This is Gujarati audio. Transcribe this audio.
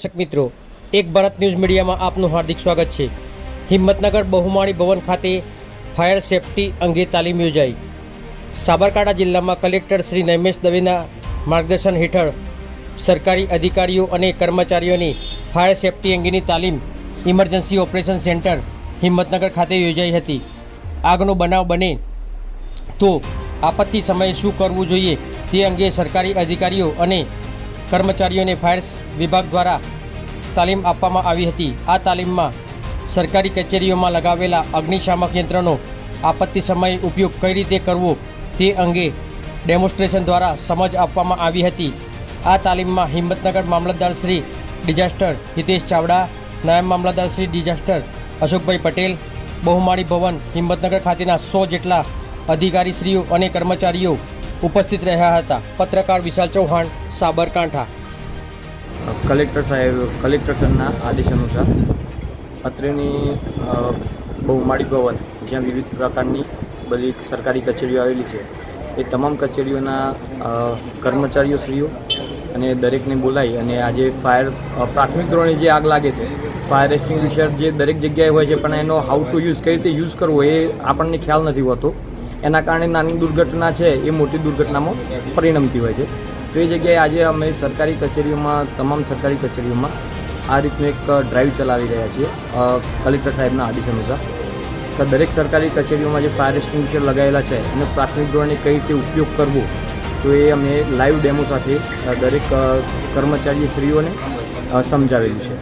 દર્શક મિત્રો, એક ભારત ન્યૂઝ મીડિયામાં આપનું હાર્દિક સ્વાગત છે. હિંમતનગર બહુમાળી ભવન ખાતે ફાયર સેફટી અંગે તાલીમ યોજાઈ. સાબરકાંઠા જિલ્લામાં કલેક્ટર શ્રી નૈમેશ દવેના માર્ગદર્શન હેઠળ સરકારી અધિકારીઓ અને કર્મચારીઓની ફાયર સેફટી અંગેની તાલીમ ઇમરજન્સી ઓપરેશન સેન્ટર હિંમતનગર ખાતે યોજાઈ હતી. આગનો બનાવ બને તો આપત્તિ સમયે શું કરવું જોઈએ તે અંગે સરકારી અધિકારીઓ અને કર્મચારીઓને ફાયર વિભાગ દ્વારા તાલીમ આપવામાં આવી હતી. આ તાલીમમાં સરકારી કચેરીઓમાં લગાવેલા અગ્નિશામક યંત્રનો આપત્તિ સમયે ઉપયોગ કઈ રીતે કરવો તે અંગે ડેમોન્સ્ટ્રેશન દ્વારા સમજ આપવામાં આવી હતી. આ તાલીમમાં હિંમતનગર મામલતદાર શ્રી ડિઝાસ્ટર હિતેશ ચાવડા, નાયબ મામલતદાર શ્રી ડિઝાસ્ટર અશોકભાઈ પટેલ, બહુમાળી ભવન હિંમતનગર ખાતેના સો જેટલા અધિકારીશ્રીઓ અને કર્મચારીઓ ઉપસ્થિત રહ્યા હતા. પત્રકાર વિશાલ ચૌહાણ, સાબરકાંઠા. કલેક્ટર સાહેબ કલેક્ટર સરના આદેશ અનુસાર અત્રેની બહુમાળી ભવન, જ્યાં વિવિધ પ્રકારની બધી સરકારી કચેરીઓ આવેલી છે, એ તમામ કચેરીઓના કર્મચારીઓ કર્મચારીઓશ્રીઓ અને દરેકને બોલાવી અને આજે ફાયર પ્રાથમિક ધોરણે જે આગ લાગે છે, ફાયર એક્સ્ટિંગ્વિશર જે દરેક જગ્યાએ હોય છે, પણ એનો હાઉ ટુ યુઝ કઈ રીતે યુઝ કરવો, એ આપણને ખ્યાલ નથી હોતો. એના કારણે નાની દુર્ઘટના છે, એ મોટી દુર્ઘટનામાં પરિણમતી હોય છે. તો એ જગ્યાએ આજે અમે સરકારી કચેરીઓમાં, તમામ સરકારી કચેરીઓમાં આ રીતનું એક ડ્રાઈવ ચલાવી રહ્યા છીએ કલેક્ટર સાહેબના આદેશ અનુસાર. તો દરેક સરકારી કચેરીઓમાં જે ફાયર એક્સટિંગ્વિશર લગાવેલા છે, એનો પ્રાથમિક ધોરણે કઈ રીતે ઉપયોગ કરવો, તો એ અમે લાઈવ ડેમો સાથે દરેક કર્મચારી શ્રીઓને સમજાવેલું છે.